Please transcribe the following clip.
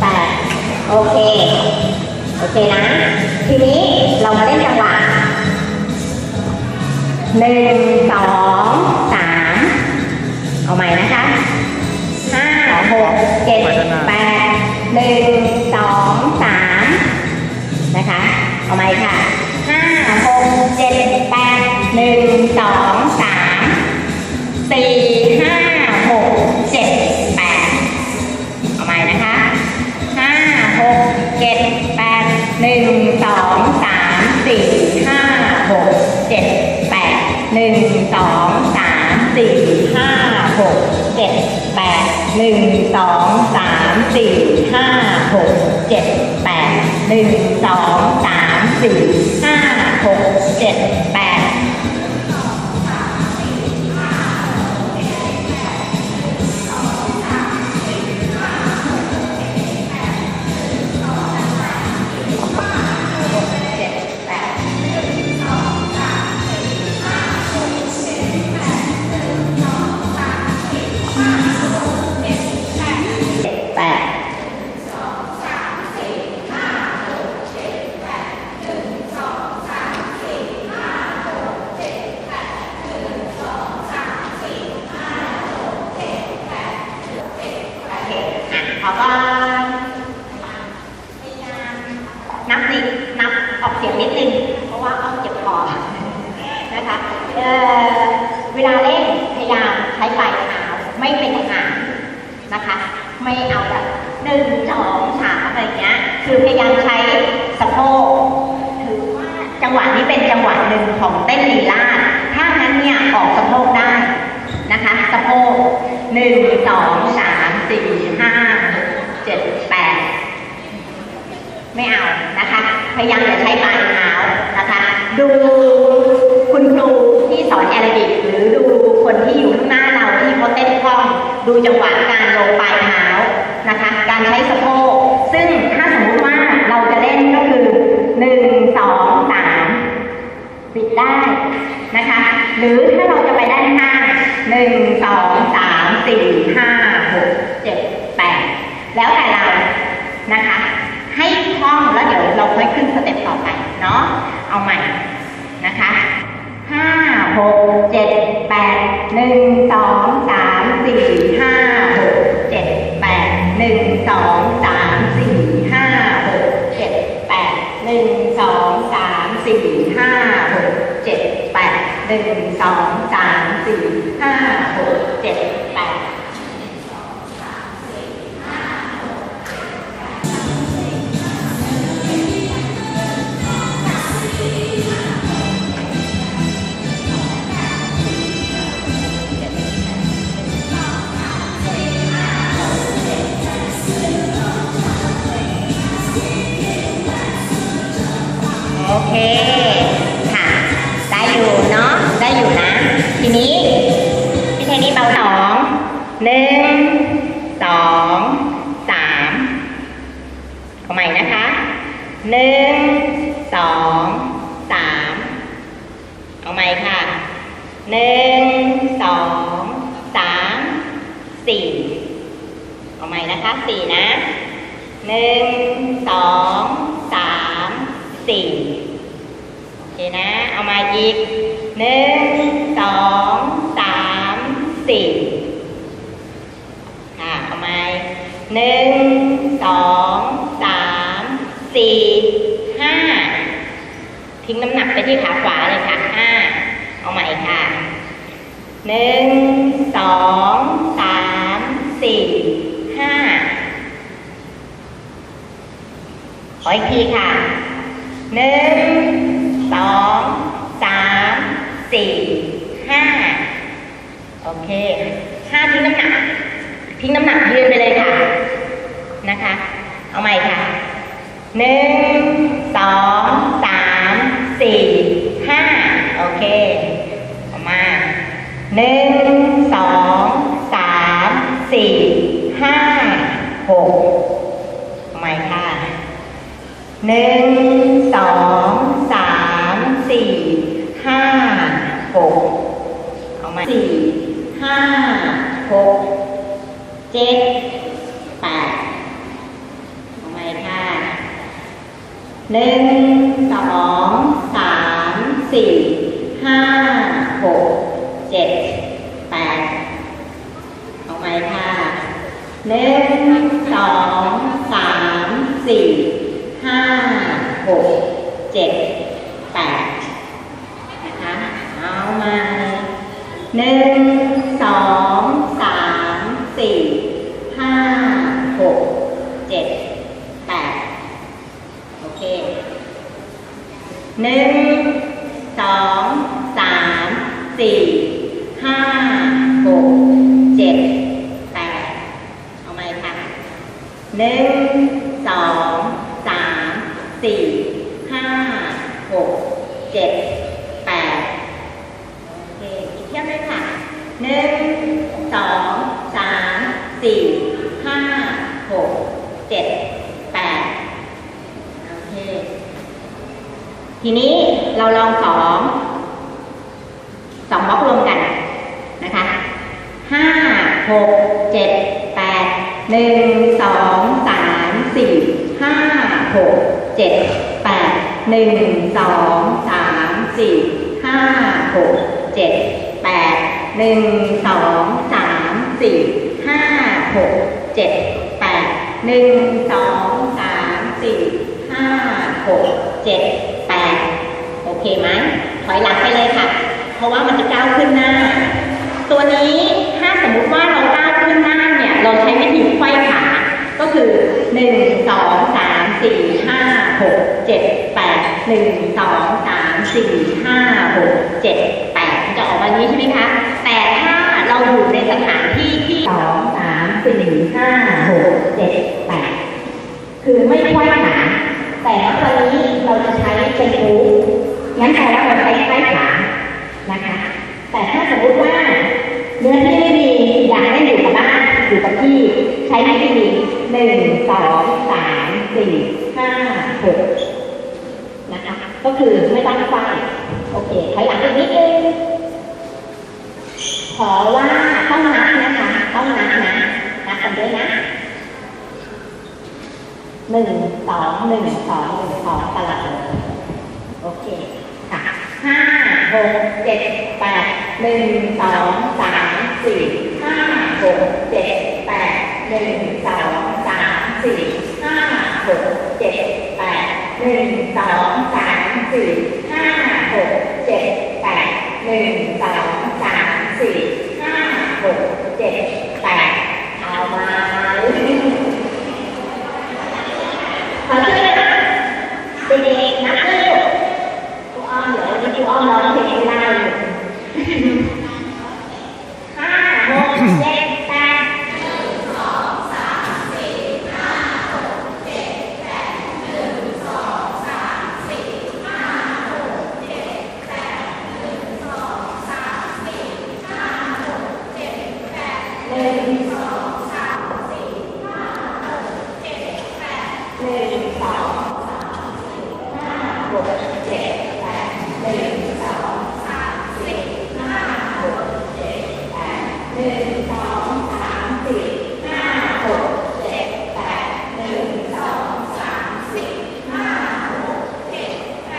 แปดโอเค โอเคนะ ทีนี้เรามาเล่นจังหวะหนึ่งสองสามเอาใหม่นะคะห้าหกเจ็ดแปดหนึ่ง แปดหนึ่งสองสามสี่ห้าหกเจ็ดแปดหนึ่งสองสามสี่ห้าหกเจ็ด ไม่เอาแบบหนึ่งสองสามอะไรเงี้ย คือพยายามใช้สะโพกถือว่าจังหวะนี้เป็นจังหวะหนึ่งของเต้นลีลาดถ้างั้นเนี่ยออกสะโพกได้นะคะ สะโพกหนึ่งสองสามสี่ห้าเจ็ดแปดไม่เอานะคะ พยายามอย่าใช้ปลายเท้านะคะ ดู ค่ะ ได้อยู่เนาะ ได้อยู่นะ ทีนี้พี่เทนนี่เบาสองหนึ่งสองสามเอาใหม่นะคะหนึ่งสองสามเอาใหม่ค่ะหนึ่งสองสามสี่เอาใหม่นะคะสี่นะหนึ่งสองสามสี่ มาอีกหนึ่งสองสามสี่ค่ะเอามาหนึ่งสองสามสี่ห้าทิ้งน้ำหนักไปที่ขาขวาเลยค่ะห้าเอาใหม่ค่ะหนึ่งสองสามสี่ห้าขออีกทีค่ะหนึ่งสอง สี่ห้าโอเคห้าทิ้งน้ำหนัก ทิ้งน้ำหนักยืนไปเลยค่ะนะคะ เอาใหม่ค่ะหนึ่งสอง หกเอามสี่ห้าหกเจ็ดแปดเอามค่ะหนึ่งสองสามสี่ห้าหกเจ็ดแปดเอามค่ะหนึ่งสองสามสี่ห้าหกเจ็ด หนึ่งสองสามสี่ห้าหกเจ็ดแปดโอเคหนึ่งสองสามสี่ห้าหกเจ็ดแปดเอาไหมคะหนึ่งสองสามสี่ห้าหกเจ็ด แปด โอเค อีกเที่ยวหนึงค่ะ หนึ่งสองสามสี่ห้าหกเจ็ดแปดโอเค ทีนี้เราลองสองสองบล็อกรวมกันนะคะห้าหกเจ็ดแปดหนึ่งสองสามสี่ห้าหกเจ็ดแปดหนึ่งสองสามสี่ห้าหกเจ็ดแปด หนึ่งสองสามสี่ห้าหกเจ็ดแปดหนึ่งสองสามสี่ห้าหกเจ็ดแปดโอเคไหมถอยหลังไปเลยค่ะ เพราะว่ามันจะก้าวขึ้นหน้า ตัวนี้ถ้าสมมุติว่าเราก้าวขึ้นหน้าเนี่ย เราใช้วิธีไขว้ขา ก็คือหนึ่งสองสามสี่ห้าหกเจ็ดแปดหนึ่งสองสามสี่ห้าหกเจ็ดแปดจะออกมานี้ใช่ไหมคะ เราอยู่ในสถานที่ที่สองสามสี่ห้าหกเจ็ดแปดคือไม่ไขว้ขาแต่ว่าตอนนี้เราจะใช้เป็นรูปงั้นแปลว่าเราใช้ไขว้ขานะคะ แต่ถ้าสมมติว่าเนื้อที่ไม่มีอยากให้อยู่กับบ้านอยู่กับที่ใช้วิธีหนึ่งสองสามสี่ห้าหกนะคะ ก็คือไม่ต้งไขว้โอเคถอยหลักนิดนึง ขอว่าต้องนับนะคะต้องนับนะนับกันด้วยนะหนึ่งสองหนึ่งสองหนึ่งสองตลอดเลยโอเคค่ะห้าหกเจ็ดแปดหนึ่งสองสามสี่ห้าหกเจ็ดแปดหนึ่งสองสามสี่ห้าหกเจ็ดแปดหนึ่งสองสามสี่ห้าหกเจ็ดแปดหนึ่งสอง สี่ห้าหกเจ็ดแปดเอามาขอช่วยนะเด็กๆนักเรียนครูอ้อมเดี๋ยววันนี้ครูอ้อมร้องเพลงไม่ได้ห้าหกเจ็ด องสามสี่ห้าหกเจ็ดแปดหนึ่งสองสามสี่ห้าหกเจ็ดแปดหนึ่งสองสามสี่ห้าหกเจ็ดแป